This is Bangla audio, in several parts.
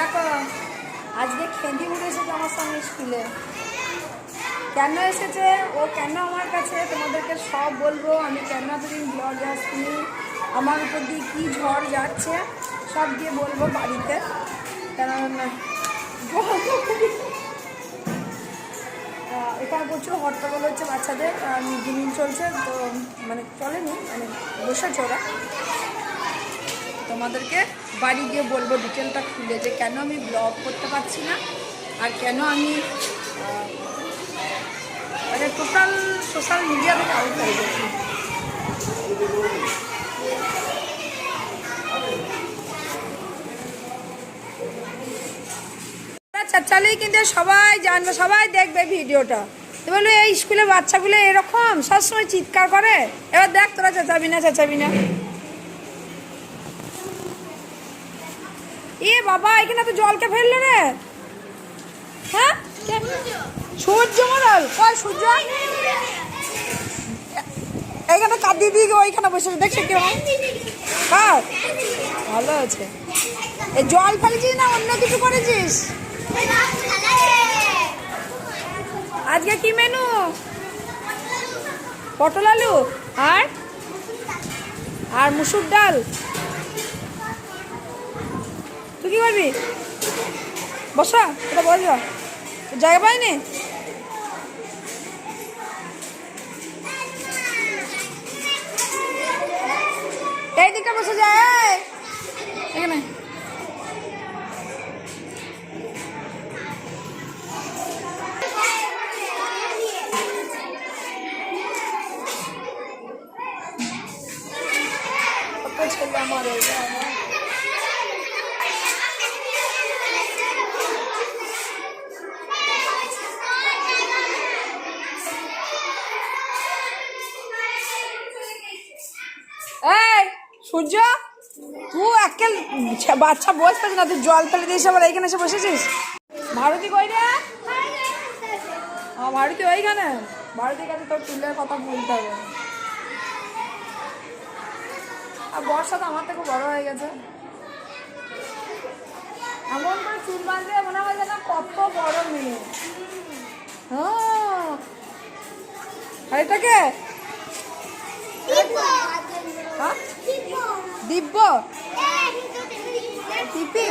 দেখো আজকে খেঁদি উঠে এসেছে আমার সঙ্গে স্কুলে। কেন এসেছে? ও কেন আমার কাছে? তোমাদেরকে সব বলব। আমি কেন এতদিন ব্লগে আসিনি আমার উপর দিয়ে কী ঝড় যাচ্ছে? সব দিয়ে বলব বাড়িতে। আহ, এখানে প্রচুর হট্টগোল হচ্ছে বাচ্চাদের। মিটিং চলছে তো মানে চলেনি মানে বসেছে ওরা। তোমাদেরকে বাড়ি গিয়ে বলব ডিটেলটা খুলে যে কেন আমি ব্লগ করতে পারছি না আর কেন আমি মানে টোটাল সোশ্যাল মিডিয়া থেকে আউট হয়ে গেছি। চাচালেই কিন্তু সবাই জানবে, সবাই দেখবে ভিডিওটা। তো বলল এই স্কুলে বাচ্চাগুলো এরকম? সবসময় চিৎকার করে। এবার দেখ তোরা চেঁচাবি না চেঁচাবি না। এ বাবা, এখানে তো জলকে ফেলল রে। হ্যাঁ? সূর্য মডল কয় সূর্য? এইখানে কাঁদ দিদি ওইখানে বসে দেখছে কেউ? কার? ভালো আছে। এই জল ফেলেছিস না অন্য কিছু করেছিস? আজকে কি মেনু পটল আলু। আর? আর মুসুর ডাল। তুই কি করবি? বসা এটা যা জায়গা পাইনি? এই দিকটা বসে যায় এখানে। সূর্য তুই একেল বাচ্চা বসতে না তুই জল ফেলে দিয়েছিস আবার এইখানে এসে বসেছিস? ভারতী কই রে? হ্যাঁ ভারতী ওইখানে। ভারতীর কাছে তোর চুলের কথা বলতে হবে। আর বর্ষা তো আমার থেকে বড় হয়ে গেছে। এমন করে চুল বাঁধলে মনে হয় যেন কত বড় মেয়ে। হ্যাঁ। এটাকে? হ্যাঁ? দিব্য? টিপি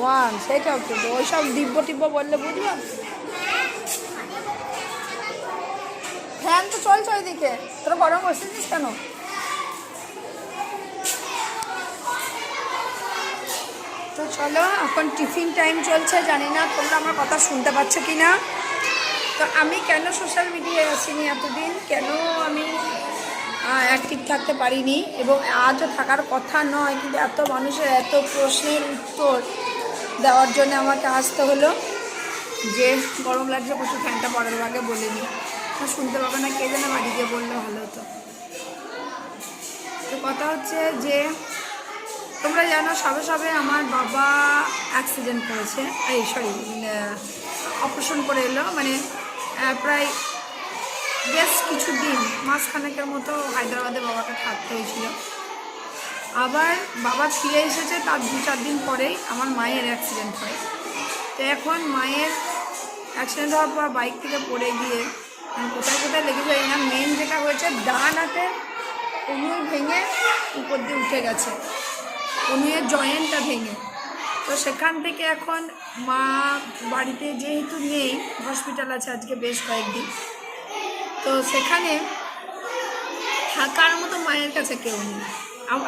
ওয়ান সেটাও তো। ওই সব দিব্য টিব্য বললে বুঝব? ফ্যান তো চলছে ওইদিকে। তোরা গরম বসেছিস কেন? তো চলো এখন টিফিন টাইম চলছে জানি না তোমরা আমার কথা শুনতে পাচ্ছ কি না তো আমি কেন সোশ্যাল মিডিয়ায় আসিনি এতদিন? কেন আমি অ্যাক্টিভ থাকতে পারিনি এবং আজও থাকার কথা নয়, কিন্তু এত মানুষের এত প্রশ্নের উত্তর দেওয়ার জন্য আমাকে আসতে হলো যে গরম লাগছে, প্রচুর ফ্যানটা পরের আগে বলিনি। শুনতে পাবে না, কে যেন বাড়ি গিয়ে বললে ভালো হতো। তো কথা হচ্ছে যে, তোমরা জানো সবে সবে আমার বাবা অ্যাক্সিডেন্ট করেছে, এই সরি অপারেশন করে এলো মানে প্রায় বেশ কিছু দিন মাসখানেকের মতো হায়দ্রাবাদে বাবাকে থাকতে হয়েছিল। আবার বাবা ফিরে এসেছে তার দু চার দিন পরেই আমার মায়ের অ্যাক্সিডেন্ট হয়। তো এখন মায়ের অ্যাক্সিডেন্ট হওয়ার পর বাইক থেকে পড়ে গিয়ে আমি কোথায় কোথায় লেগে যাই না মেন যেটা হয়েছে, ডান হাতে অনুই ভেঙে উপর দিয়ে উঠে গেছে। অনুয়ের জয়েন্টটা ভেঙে। তো সেখান থেকে এখন মা বাড়িতে যেহেতু নেই হসপিটাল আছে আজকে বেশ কয়েকদিন। তো সেখানে থাকার মতো মায়ের কাছে কেউ নেই।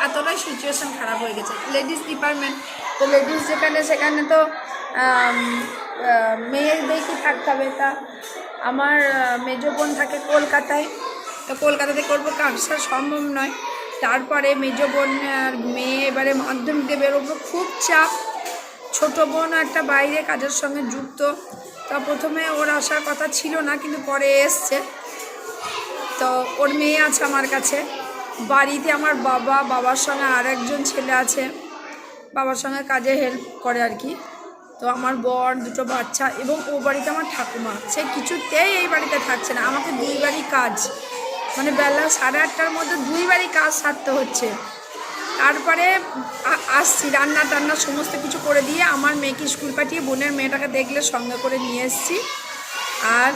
এতটাই সিচুয়েশন খারাপ হয়ে গেছে। লেডিস ডিপার্টমেন্ট তো লেডিস যেখানে, সেখানে তো মেয়েদেরকে থাকতে হবে। তা আমার মেজো বোন থাকে কলকাতায়। তো কলকাতাতে করব কাজটা সম্ভব নয়। তারপরে মেজো বোন আর মেয়ে এবারে মাধ্যমিক দিয়ে বেরোবো। খুব চাপ। ছোট বোন একটা বাইরে কাজের সঙ্গে যুক্ত। তা প্রথমে ওর আসার কথা ছিল না, কিন্তু পরে এসছে। তো ওর মেয়ে আছে আমার কাছে। বাড়িতে আমার বাবা, বাবার সঙ্গে আর একজন ছেলে আছে। বাবার সঙ্গে কাজে হেল্প করে আর কি। তো আমার বর, দুটো বাচ্চা এবং ও বাড়িতে আমার ঠাকুমা। সে কিছুতেই এই বাড়িতে থাকছে না। আমাকে দুই বাড়ি কাজ। মানে বেলা সাড়ে আটটার মধ্যে দুই বাড়ি কাজ সারতে হচ্ছে। তারপরে আসছি, রান্না টান্না সমস্ত কিছু করে দিয়ে আমার মেয়েকে স্কুল পাঠিয়ে বোনের মেয়েটাকে দেখলে সঙ্গে করে নিয়ে এসেছি। আর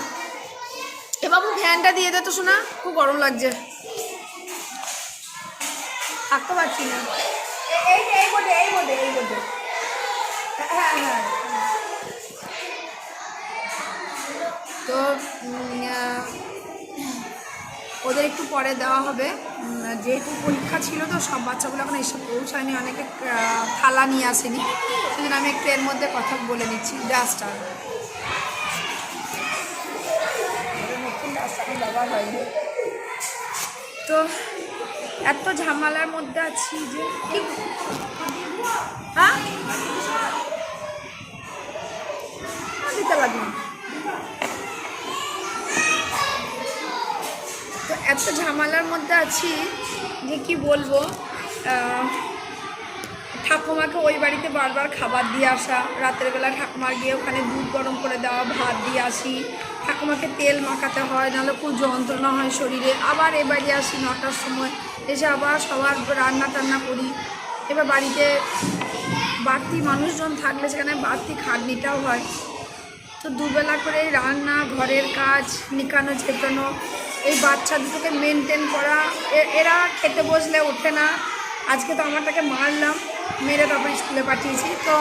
এ বাবু ফ্যানটা দিয়ে দে তো শোনা খুব গরম লাগছে। থাকতে পারছি না। এই এই বোধে এই বোধে এই বোধে হ্যাঁ হ্যাঁ। তো ওদের একটু পরে দেওয়া হবে। যেহেতু পরীক্ষা ছিল তো সব বাচ্চাগুলো এখন এসে পৌঁছায়নি। অনেকে থালা নিয়ে আসেনি। সেজন্য আমি একটু এর মধ্যে কথা বলে নিচ্ছি। ডাস্টার নতুন হয়নি তো এত ঝামেলার মধ্যে আছি যে হ্যাঁ? তো এত ঝামেলার মধ্যে আছি যে কি বলব ঠাকুমাকে ওই বাড়িতে বারবার খাবার দিয়ে আসা, রাতের বেলা ঠাকুমার গিয়ে ওখানে দুধ গরম করে দেওয়া, ভাত দিয়ে আসি ঠাকুমাকে তেল মাখাতে হয়, নাহলে খুব যন্ত্রণা হয় শরীরে। আবার এ বাড়ি আসি নটার সময়, এসে আবার সবার রান্না টান্না করি। এবার বাড়িতে বাড়তি মানুষজন থাকলে সেখানে বাড়তি খাটনিটাও হয়। তো দুবেলা করে রান্না, ঘরের কাজ, নিকানো ছেটানো এই বাচ্চা দুটোকে মেনটেন করা। এরা খেতে বসলে ওঠে না। আজকে তো আমারটাকে মারলাম। মেরে তারপর স্কুলে পাঠিয়েছি। তো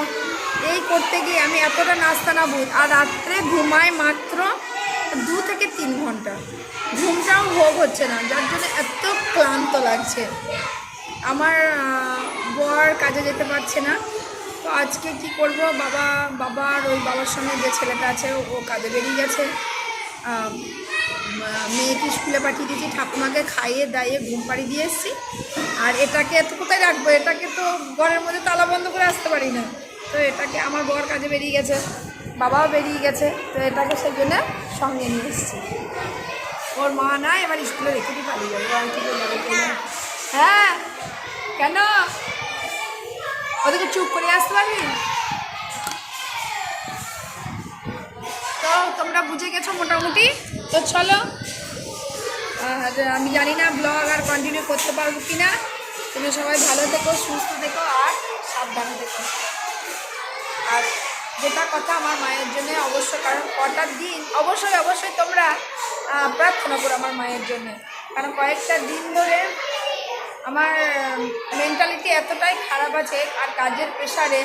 এই করতে গিয়ে আমি এতটা নাস্তা না বুঝ আর রাত্রে ঘুমাই মাত্র দু থেকে তিন ঘণ্টা। ঘুমটাও ভোগ হচ্ছে না, যার জন্য এত ক্লান্ত লাগছে। আমার বর কাজে যেতে পারছে না। তো আজকে কি করব? বাবা, বাবার ওই বাবার সঙ্গে যে ছেলেটা আছে, ও কাজে বেরিয়ে গেছে। মেয়েকে স্কুলে পাঠিয়ে দিয়েছি, ঠাকুমাকে খাইয়ে, দাইয়ে, ঘুম পাড়ি দিয়ে এসেছি। আর এটাকে এত কোথায় রাখব? এটাকে তো ঘরের মধ্যে তালা বন্ধ করে আসতে পারি না। তো এটাকে আমার বর কাজে বেরিয়ে গেছে, বাবাও বেরিয়ে গেছে, তো এটাকে সেই জন্য সঙ্গে নিয়ে এসেছি। ওর মা না এবার স্কুলে রেখে দিয়ে পালিয়ে যাবে। হ্যাঁ কেন? ওদেরকে চুপ করে আসতে পারবি তো তোমরা বুঝে গেছো মোটামুটি তো চলো। আর আমি জানি না ব্লগ আর কন্টিনিউ করতে পারব কি না তুমি সবাই ভালো থেকো, সুস্থ থেকো আর সাবধানে থেকো। আর যেটা কথা আমার মায়ের জন্য অবশ্যই কারণ কটার দিন, অবশ্যই অবশ্যই তোমরা প্রার্থনা করো আমার মায়ের জন্য। কারণ কয়েকটা দিন ধরে আমার মেন্টালিটি এতটাই খারাপ আছে আর কাজের প্রেশারে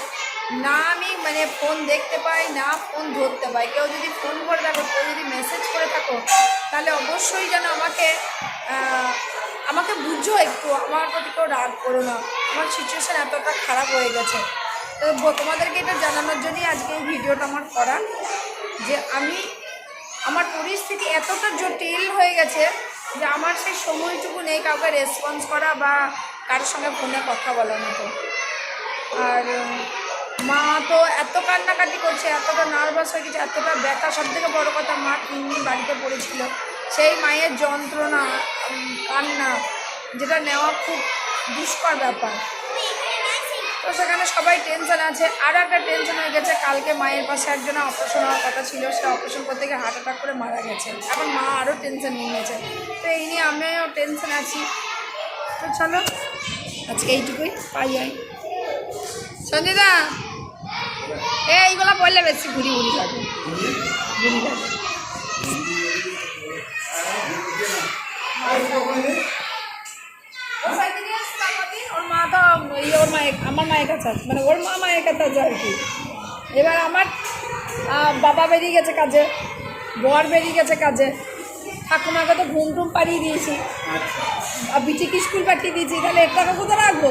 না আমি মানে ফোন দেখতে পাই, না ফোন ধরতে পাই। কেউ যদি ফোন করে থাকো, কেউ যদি মেসেজ করে থাকো, তাহলে অবশ্যই যেন আমাকে আমাকে বুঝো একটু। আমার প্রতি কেউ রাগ করো না। আমার সিচুয়েশান এতটা খারাপ হয়ে গেছে। তো তোমাদেরকে এটা জানানোর জন্যই আজকে এই ভিডিওটা আমার করা, যে আমি, আমার পরিস্থিতি এতটা জটিল হয়ে গেছে যে আমার সেই সময়টুকু নেই কাউকে রেসপন্স করা বা কারোর সঙ্গে ফোনে কথা বলার মতো। আর মা তো এত কান্নাকাটি করছে, এতটা নার্ভাস হয়ে গেছে, এতটা ব্যথা সব থেকে বড়ো কথা মা তিন দিন বাড়িতে পড়েছিল। সেই মায়ের যন্ত্রণা কান্না, যেটা নেওয়া খুব দুষ্কর ব্যাপার। তো সেখানে সবাই টেনশন আছে। আর একটা টেনশন হয়ে গেছে, কালকে মায়ের পাশে একজন অপারেশন হওয়ার কথা ছিল, সে অপারেশন করতে গিয়ে হার্ট অ্যাটাক করে মারা গেছে। এখন মা আরও টেনশন নিয়ে নিয়েছে তো এই নিয়ে আমিও টেনশন আছি। তো চলো, আজকে এইটুকুই, পাই যাই সঞ্জয়দা এ এইগুলো বললে বেশি ঘুরি ঘুরি লাগে ঘুরি লাগে তো আমার মায়ের কাছে মানে ওর মা মায়ের কাছে আছে আর কি এবার আমার বাবা বেরিয়ে গেছে কাজে, বর বেরিয়ে গেছে কাজে। ঠাকুমাকে তো ঘুম টুম পাড়িয়ে দিয়েছি। আর বিটিকে স্কুল পাঠিয়ে দিয়েছি, তাহলে একটাকে কোথায় রাখব?